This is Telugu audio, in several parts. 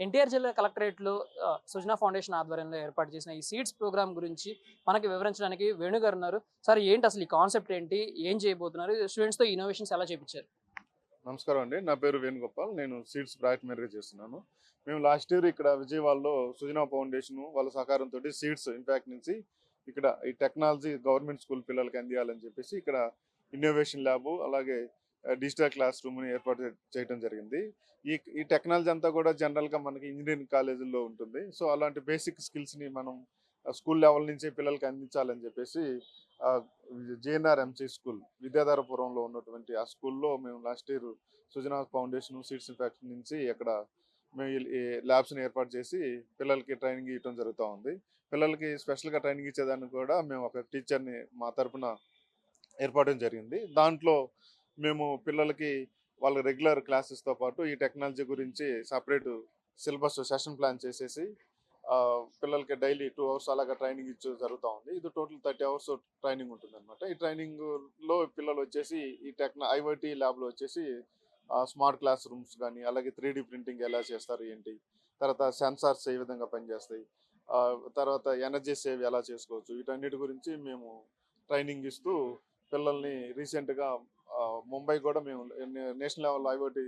ఎన్టీఆర్ జిల్లా కలెక్టరేట్లో సుజనా ఫౌండేషన్ ఆధ్వర్యంలో ఏర్పాటు చేసిన ఈ సీడ్స్ ప్రోగ్రామ్ గురించి మనకి వివరించడానికి వేణు గారు ఉన్నారు. సార్ ఏంటి అసలు ఈ కాన్సెప్ట్ ఏంటి? ఏం చేయబోతున్నారు? స్టూడెంట్స్తో ఇన్నోవేషన్స్ ఎలా చేపించారు? నమస్కారం అండి. నా పేరు వేణుగోపాల్. నేను సీడ్స్ ప్రాజెక్ట్ మేనేజర్ చేస్తున్నాను. మేము లాస్ట్ ఇయర్ ఇక్కడ విజయవాడలో సుజనా ఫౌండేషన్ వాళ్ళ సహకారంతో సీడ్స్ ఇంపాక్ట్ నుంచి ఇక్కడ ఈ టెక్నాలజీ గవర్నమెంట్ స్కూల్ పిల్లలకి అందియాలని చెప్పేసి ఇక్కడ ఇన్నోవేషన్ ల్యాబ్ అలాగే డిజిటల్ క్లాస్ రూమ్ని ఏర్పాటు చేయడం జరిగింది. ఈ ఈ టెక్నాలజీ అంతా కూడా జనరల్గా మనకి ఇంజనీరింగ్ కాలేజీల్లో ఉంటుంది. సో అలాంటి బేసిక్ స్కిల్స్ని మనం స్కూల్ లెవెల్ నుంచే పిల్లలకి అందించాలని చెప్పేసి జేఎన్ఆర్ ఎంసీ స్కూల్ విద్యాధారపురంలో ఉన్నటువంటి ఆ స్కూల్లో మేము last year Sujana foundation seeds factory నుంచి అక్కడ మేము ఈ- ల్యాబ్స్ని ఏర్పాటు చేసి పిల్లలకి ట్రైనింగ్ ఇవ్వడం జరుగుతూ ఉంది. పిల్లలకి స్పెషల్గా ట్రైనింగ్ ఇచ్చేదానికి కూడా మేము ఒక టీచర్ని మా తరపున ఏర్పడడం జరిగింది. దాంట్లో మేము పిల్లలకి వాళ్ళ రెగ్యులర్ క్లాసెస్తో పాటు ఈ టెక్నాలజీ గురించి సపరేట్ సిలబస్ సెషన్ ప్లాన్ చేసేసి పిల్లలకి డైలీ టూ అవర్స్ అలాగా ట్రైనింగ్ ఇచ్చే జరుగుతూ ఉంది. ఇది టోటల్ థర్టీ అవర్స్ ట్రైనింగ్ ఉంటుంది అనమాట ఈ ట్రైనింగ్లో పిల్లలు వచ్చేసి ఈ టెక్నా ఐవైటీ ల్యాబ్లో వచ్చేసి స్మార్ట్ క్లాస్ రూమ్స్ కానీ అలాగే త్రీ ప్రింటింగ్ ఎలా చేస్తారు ఏంటి? తర్వాత సెన్సార్స్ ఏ విధంగా పనిచేస్తాయి? తర్వాత ఎనర్జీ సేవ్ ఎలా చేసుకోవచ్చు? వీటన్నిటి గురించి మేము ట్రైనింగ్ ఇస్తూ పిల్లల్ని రీసెంట్గా ముంబై కూడా మేము national level IoT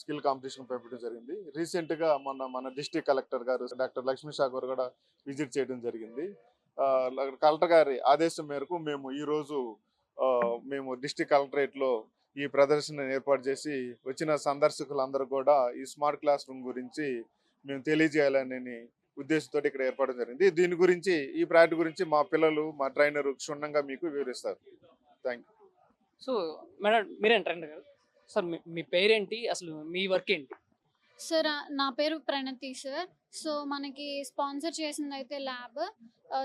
skill competition పెట్టడం జరిగింది. రీసెంట్గా మన మన district collector garu doctor Lakshmi Sagar కూడా విజిట్ చేయడం జరిగింది. కలెక్టర్ గారి ఆదేశం మేరకు మేము ఈరోజు మేము డిస్ట్రిక్ట్ కలెక్టరేట్లో ఈ ప్రదర్శన ఏర్పాటు చేసి వచ్చిన సందర్శకులందరూ కూడా ఈ స్మార్ట్ క్లాస్ రూమ్ గురించి మేము తెలియజేయాలని ఉద్దేశంతో ఇక్కడ ఏర్పాటు జరిగింది. దీని గురించి ఈ ప్రాజెక్ట్ గురించి మా పిల్లలు మా ట్రైనర్ క్షుణ్ణంగా మీకు వివరిస్తారు. థ్యాంక్ సో మేడం మీరు గారు? సార్ మీ- మీ పేరేంటి? అసలు మీ వర్క్ ఏంటి సార్ నా పేరు ప్రణతి సార్. సో మనకి స్పాన్సర్ చేసింది అయితే lab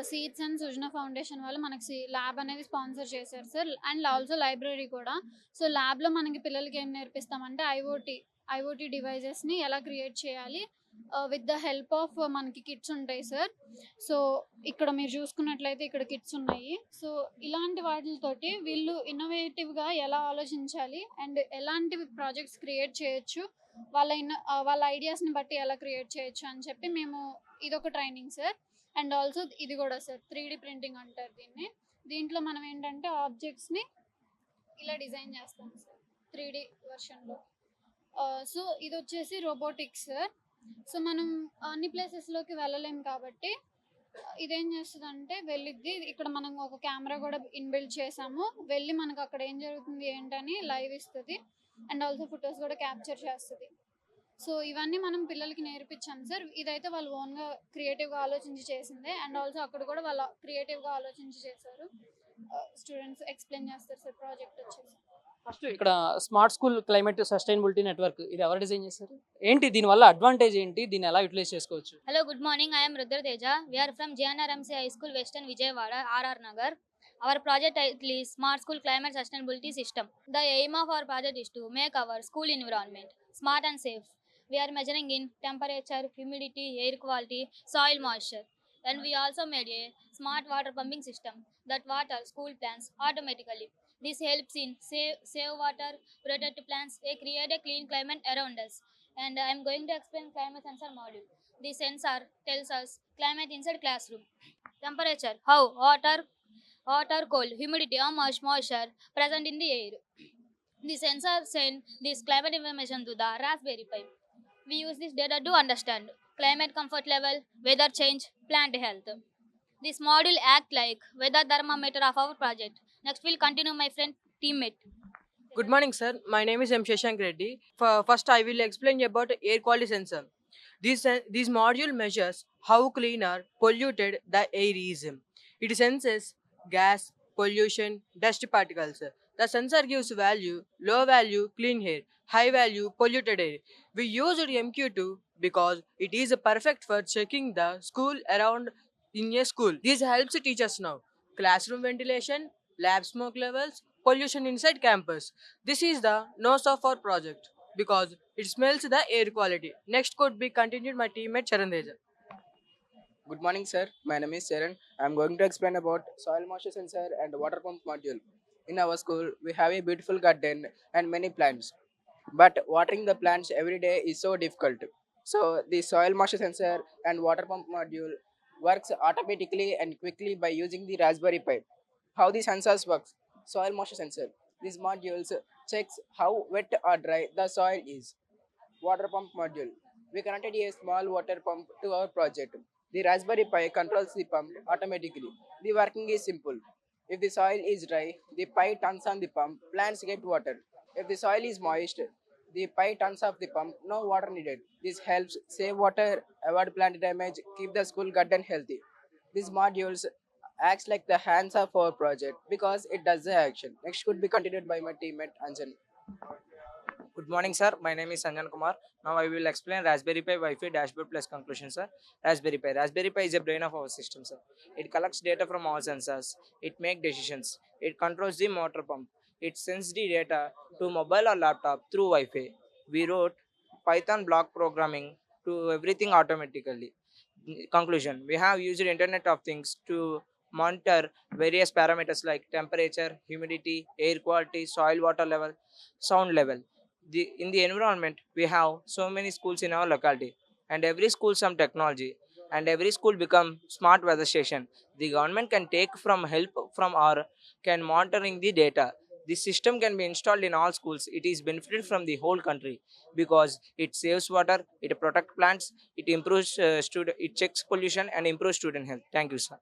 seeds and Sujana foundation వాళ్ళు మనకి ల్యాబ్ అనేది స్పాన్సర్ చేశారు సార్. అండ్ ఆల్సో లైబ్రరీ కూడా. సో ల్యాబ్లో మనకి పిల్లలకి ఏం నేర్పిస్తామంటే ఐఓటీ ఐఓటీ డివైజెస్ని ఎలా క్రియేట్ చేయాలి విత్ ద హెల్ప్ ఆఫ్ మనకి కిట్స్ ఉంటాయి సార్ సో ఇక్కడ మీరు చూసుకున్నట్లయితే ఇక్కడ కిట్స్ ఉన్నాయి. సో ఇలాంటి వాటితోటి వీళ్ళు ఇన్నోవేటివ్గా ఎలా ఆలోచించాలి అండ్ ఎలాంటి ప్రాజెక్ట్స్ క్రియేట్ చేయొచ్చు వాళ్ళ ఇన్న- uh, వాళ్ళ ఐడియాస్ని బట్టి ఎలా క్రియేట్ చేయొచ్చు అని చెప్పి మేము ఇదొక ట్రైనింగ్ సార్ అండ్ ఆల్సో ఇది కూడా సార్ త్రీ ప్రింటింగ్ అంటారు దీన్ని. దీంట్లో మనం ఏంటంటే ఆబ్జెక్ట్స్ని ఇలా డిజైన్ చేస్తాం సార్ త్రీ డి వర్షన్లో సో ఇది వచ్చేసి రోబోటిక్స్ సార్ సో మనం అన్ని ప్లేసెస్లోకి వెళ్ళలేం కాబట్టి ఇదేం చేస్తుందంటే వెళ్ళిద్ది. ఇక్కడ మనం ఒక కెమెరా కూడా ఇన్బిల్డ్ చేసాము. వెళ్ళి మనకు అక్కడ ఏం జరుగుతుంది ఏంటని లైవ్ ఇస్తుంది. అండ్ ఆల్సో ఫొటోస్ కూడా క్యాప్చర్ చేస్తుంది. సో ఇవన్నీ మనం పిల్లలకి నేర్పించాం సార్. ఇదైతే వాళ్ళు ఓన్గా క్రియేటివ్గా ఆలోచించి చేసిందే. అండ్ ఆల్సో అక్కడ కూడా వాళ్ళు క్రియేటివ్గా ఆలోచించి చేశారు. Uh, స్టూడెంట్స్ ఎక్స్ప్లెయిన్ చేస్తారు సార్ ప్రాజెక్ట్ వచ్చేసి. ఫస్ట్ ఇక్కడ smart school climate sustainability network ఇది ఎవరు డిజైన్ చేశారు? ఏంటి దీని వల్ల అడ్వాంటేజ్ ఏంటి? దీన్ని ఎలా యూటిలైజ్ చేసుకోవచ్చు? Hello good morning I'm Rudrateja we're from JNRMC high school western Vijayawada RR Nagar our project ideally smart school climate sustainability system the aim of our project is to make our school environment smart and safe we're measuring in temperature humidity air quality soil moisture and we also made a smart water pumping system that water school plants automatically This helps in save, save water, protect plants, and create a clean climate around us. And I am going to explain climate sensor module. The sensor tells us climate inside classroom. Temperature, how hot or hot or cold, humidity or moist moisture present in the air. The sensor send this climate information to the Raspberry Pi. We use this data to understand climate comfort level, weather change, plant health. This module act like weather thermometer of our project. Next, we'll continue my friend teammate. Good morning, sir. My name is M. Shashank Reddy. First, I will explain about air quality sensor. This, this module measures how clean or polluted the air is. It senses gas, pollution, dust particles. The sensor gives value, low value, clean air, high value, polluted air. We used MQ2 because it is perfect for checking the school around in a school. This helps the teachers now. Classroom ventilation, lab smoke levels, pollution inside campus. This is the nose of our project because it smells the air quality. Next could be continued my teammate Charan Deja. Good morning, sir. My name is Sharon. I am going to explain about soil moisture sensor and water pump module. In our school, we have a beautiful garden and many plants. But watering the plants every day is so difficult. So the soil moisture sensor and water pump module works automatically and quickly by using the Raspberry Pi. How the sensors works? Soil moisture sensor. This module checks how wet or dry the soil is. Water pump module. We connected a small water pump to our project. The Raspberry Pi controls the pump automatically. The working is simple. If the soil is dry, the Pi turns on the pump, plants get water. If the soil is moist, the Pi turns off the pump, no water needed. This helps save water, avoid plant damage, keep the school garden healthy. These modules acts like the hands of our project because it does the action. Next could be continued by my teammate Anjan. Good morning, sir. My name is Sanjan Kumar. Now I will explain Raspberry Pi Wi-Fi dashboard plus conclusion, sir. Raspberry Pi. Raspberry Pi is a brain of our system, sir. It collects data from all sensors. It makes decisions. It controls the motor pump. It sends the data to mobile or laptop through Wi-Fi. We wrote Python block programming to everything automatically. Conclusion. We have used Internet of Things to monitor various parameters like temperature, humidity, air quality, soil water level, sound level the in the environment we have so many schools in our locality and every school some technology and every school become smart weather station the government can take from help from our can monitoring the data this system can be installed in all schools. It is benefited from the whole country because it saves water it protects plants it improves uh, student it checks pollution and improves student health. Thank you sir